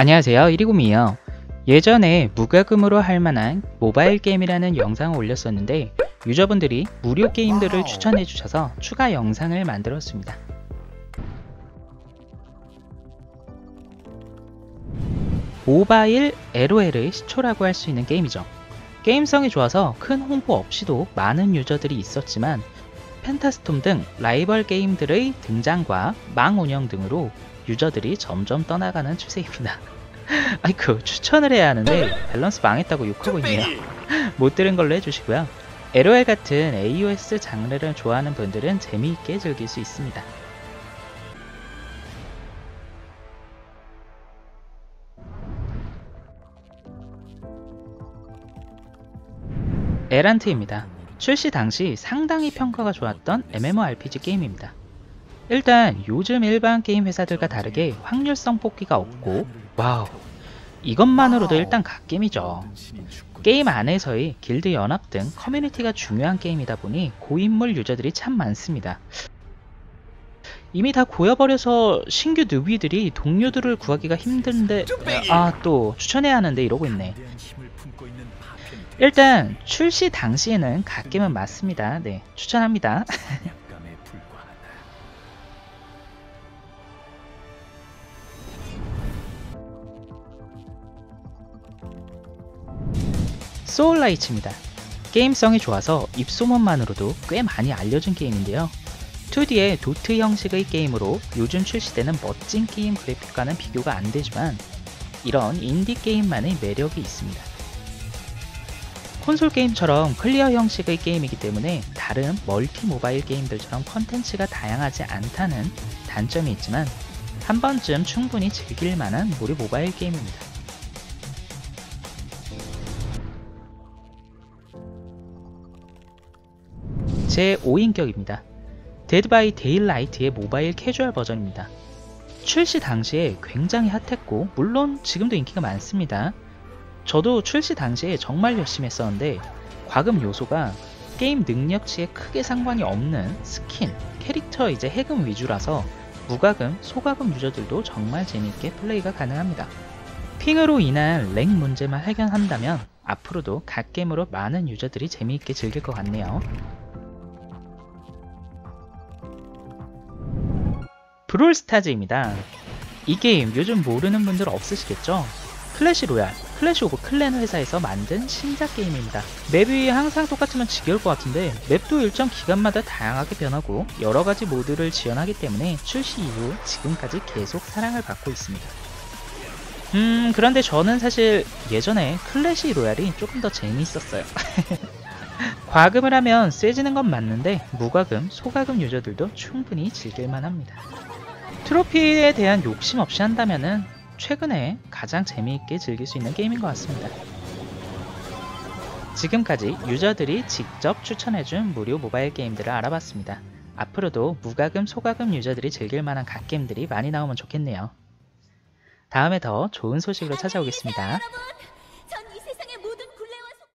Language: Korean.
안녕하세요. 120이에요. 예전에 무과금으로 할 만한 모바일 게임이라는 영상을 올렸었는데 유저분들이 무료 게임들을 추천해 주셔서 추가 영상을 만들었습니다. 모바일 LOL의 시초라고 할 수 있는 게임이죠. 게임성이 좋아서 큰 홍보 없이도 많은 유저들이 있었지만 펜타스톰 등 라이벌 게임들의 등장과 망 운영 등으로 유저들이 점점 떠나가는 추세입니다. 아이쿠 추천을 해야 하는데 밸런스 망했다고 욕하고 있네요. 못 들은 걸로 해주시고요. LOL 같은 AOS 장르를 좋아하는 분들은 재미있게 즐길 수 있습니다. 에란트입니다. 출시 당시 상당히 평가가 좋았던 MMORPG 게임입니다. 일단 요즘 일반 게임 회사들과 다르게 확률성 뽑기가 없고 와우 이것만으로도 일단 갓게임이죠. 게임 안에서의 길드 연합 등 커뮤니티가 중요한 게임이다 보니 고인물 유저들이 참 많습니다. 이미 다 고여버려서 신규 누비들이 동료들을 구하기가 힘든데 아 또 추천해야 하는데 이러고 있네. 일단 출시 당시에는 갓겜은 맞습니다. 네 추천합니다. 소울라이츠입니다. 게임성이 좋아서 입소문만으로도 꽤 많이 알려진 게임인데요. 2D의 도트 형식의 게임으로 요즘 출시되는 멋진 게임 그래픽과는 비교가 안 되지만 이런 인디 게임만의 매력이 있습니다. 콘솔 게임처럼 클리어 형식의 게임이기 때문에 다른 멀티 모바일 게임들처럼 컨텐츠가 다양하지 않다는 단점이 있지만 한 번쯤 충분히 즐길 만한 무료 모바일 게임입니다. 제 5인격입니다. 데드 바이 데일라이트의 모바일 캐주얼 버전입니다. 출시 당시에 굉장히 핫했고 물론 지금도 인기가 많습니다. 저도 출시 당시에 정말 열심히 했었는데 과금 요소가 게임 능력치에 크게 상관이 없는 스킨, 캐릭터 이제 해금 위주라서 무과금, 소과금 유저들도 정말 재밌게 플레이가 가능합니다. 핑으로 인한 렉 문제만 해결한다면 앞으로도 갓게임으로 많은 유저들이 재미있게 즐길 것 같네요. 브롤스타즈입니다. 이 게임 요즘 모르는 분들 없으시겠죠? 클래시 로얄, 클래시 오브 클랜 회사에서 만든 신작 게임입니다. 맵이 항상 똑같으면 지겨울 것 같은데 맵도 일정 기간마다 다양하게 변하고 여러가지 모드를 지원하기 때문에 출시 이후 지금까지 계속 사랑을 받고 있습니다. 음 그런데 저는 사실 예전에 클래시 로얄이 조금 더 재미있었어요. 과금을 하면 세지는 건 맞는데 무과금, 소과금 유저들도 충분히 즐길만 합니다. 트로피에 대한 욕심 없이 한다면 최근에 가장 재미있게 즐길 수 있는 게임인 것 같습니다. 지금까지 유저들이 직접 추천해준 무료 모바일 게임들을 알아봤습니다. 앞으로도 무과금, 소과금 유저들이 즐길 만한 갓게임들이 많이 나오면 좋겠네요. 다음에 더 좋은 소식으로 찾아오겠습니다.